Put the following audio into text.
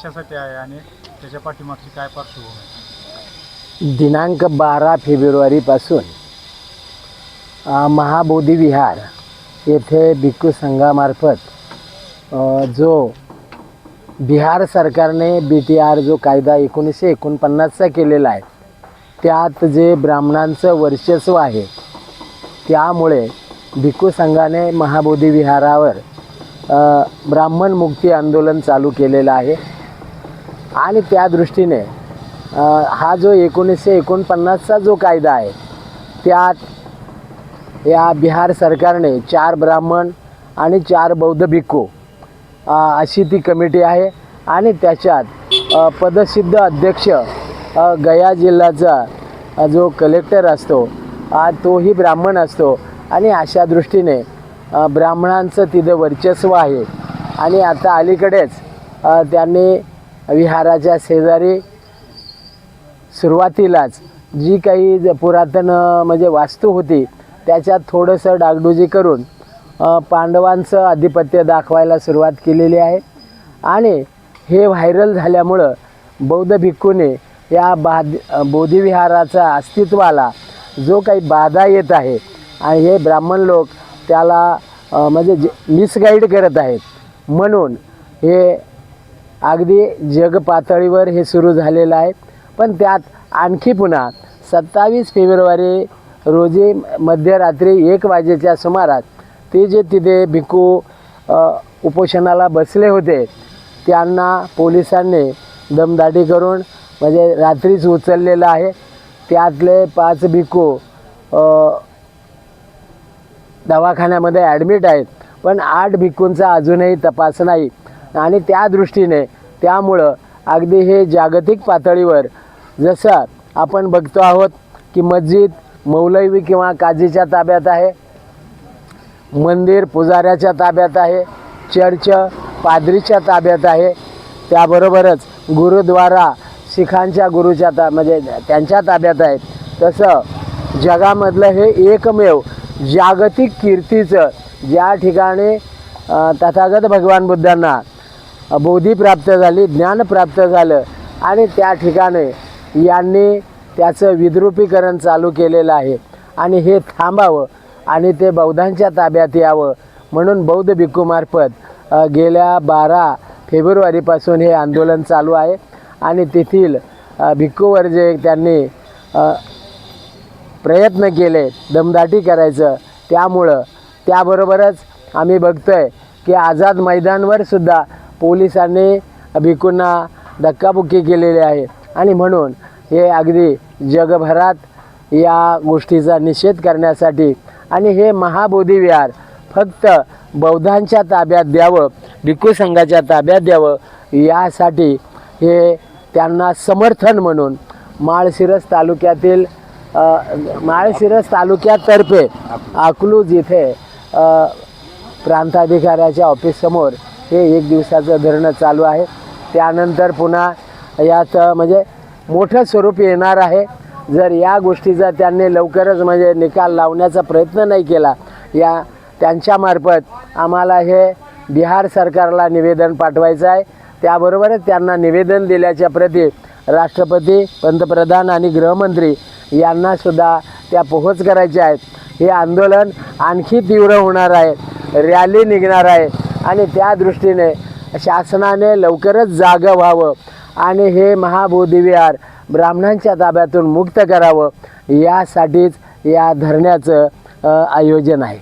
कशासाठी आहे आणि त्याच्या पाठीमागची काय पार्श्वभूमी आहे? दिनांक बारा फेब्रुवारीपासून महाबोधी विहार येथे भिक्खू संघामार्फत जो बिहार सरकारने बी टी आर जो कायदा एकोणीसशे एकोणपन्नासचा केलेला आहे त्यात जे ब्राह्मणांचं वर्चस्व आहे त्यामुळे भिक्खू संघाने महाबोधी विहारावर ब्राह्मण मुक्ती आंदोलन चालू केलेलं आहे आणि त्या दृष्टीने हा जो एकोणीसशे एकोणपन्नासचा जो कायदा आहे त्यात या बिहार सरकारने चार ब्राह्मण आणि चार बौद्ध भिक्खू अशी ती कमिटी आहे. आणि त्याच्यात पदसिद्ध अध्यक्ष गया जिल्ह्याचा जो कलेक्टर असतो तोही ब्राह्मण असतो. आणि अशा दृष्टीने ब्राह्मणांचं तिथं वर्चस्व आहे. आणि आता अलीकडेच त्यांनी विहाराच्या शेजारी सुरुवातीलाच जी काही ज- पुरातन म्हणजे वास्तू होती त्याच्यात थोडंसं डागडुजी करून पांडवांचं आधिपत्य दाखवायला सुरुवात केलेली आहे. आणि हे व्हायरल झाल्यामुळं बौद्ध भिक्खूने या बाद बोधिविहाराचा अस्तित्वाला जो काही बाधा येत आहे आणि हे ब्राह्मण लोक त्याला म्हणजे जे मिसगाईड करत आहेत. म्हणून हे अगदी जगपातळीवर हे सुरू झालेलं आहे. पण त्यात आणखी पुन्हा सत्तावीस फेब्रुवारी रोजी मध्यरात्री एक वाजेच्या सुमारास ते जे तिथे भिकू उपोषणाला बसले होते त्यांना पोलिसांनी दमदाटी करून म्हणजे रात्रीच उचललेलं आहे. त्यातले पाच भिकू दवाखान्यामध्ये ॲडमिट आहेत. पण आठ भिकूंचा अजूनही तपास नाही. आणि त्या दृष्टीने त्यामुळं अगदी हे जागतिक पातळीवर जसं आपण बघतो आहोत की मस्जिद मौलवी किंवा काजीच्या ताब्यात आहे मंदिर पुजाऱ्याच्या ताब्यात आहे चर्च पादरीच्या ताब्यात आहे. त्याबरोबरच गुरुद्वारा शिखांच्या गुरुच्या ता म्हणजे त्यांच्या ताब्यात आहे तसं जगामधलं हे एकमेव जागतिक कीर्तीचं ज्या ठिकाणी तथागत भगवान बुद्धांना बोधी प्राप्त झाली ज्ञान प्राप्त झालं आणि त्या ठिकाणी यांनी त्याचं विद्रुपीकरण चालू केलेलं आहे. आणि हे थांबावं आणि ते बौद्धांच्या ताब्यात यावं म्हणून बौद्ध भिक्खूमार्फत गेल्या बारा फेब्रुवारीपासून हे आंदोलन चालू आहे. आणि तेथील भिक्खूवर जे त्यांनी प्रयत्न केले दमदाटी करायचं. त्यामुळं त्याबरोबरच आम्ही बघतोय की आझाद मैदानवर सुद्धा पोलिसांनी भिकूंना धक्काबुक्की केलेली आहे. आणि म्हणून हे अगदी जगभरात या गोष्टीचा निषेध करण्यासाठी आणि हे महाबोधी विहार फक्त बौद्धांच्या ताब्यात द्यावं भिक्खू संघाच्या ताब्यात द्यावं यासाठी हे त्यांना समर्थन म्हणून माळशिरस तालुक्यातील माळशिरस तालुक्यातर्फे अकलूज इथे प्रांताधिकाऱ्याच्या ऑफिससमोर हे एक दिवसाचं धरणं चालू आहे. त्यानंतर पुन्हा यात म्हणजे मोठं स्वरूप येणार आहे. जर या गोष्टीचा त्यांनी लवकरच म्हणजे निकाल लावण्याचा प्रयत्न नाही केला या त्यांच्यामार्फत आम्हाला हे बिहार सरकारला निवेदन पाठवायचं आहे. त्याबरोबरच त्यांना निवेदन दिल्याच्या प्रती राष्ट्रपती पंतप्रधान आणि गृहमंत्री यांनासुद्धा त्या पोहोच करायच्या आहेत. हे आंदोलन आणखी तीव्र होणार आहे. रॅली निघणार आहे. आणि त्या दृष्टीने शासनाने लवकरच जागं व्हावं आणि हे महाबोधिविहार ब्राह्मणांच्या ताब्यातून मुक्त करावं यासाठीच या धरण्याचं आयोजन आहे.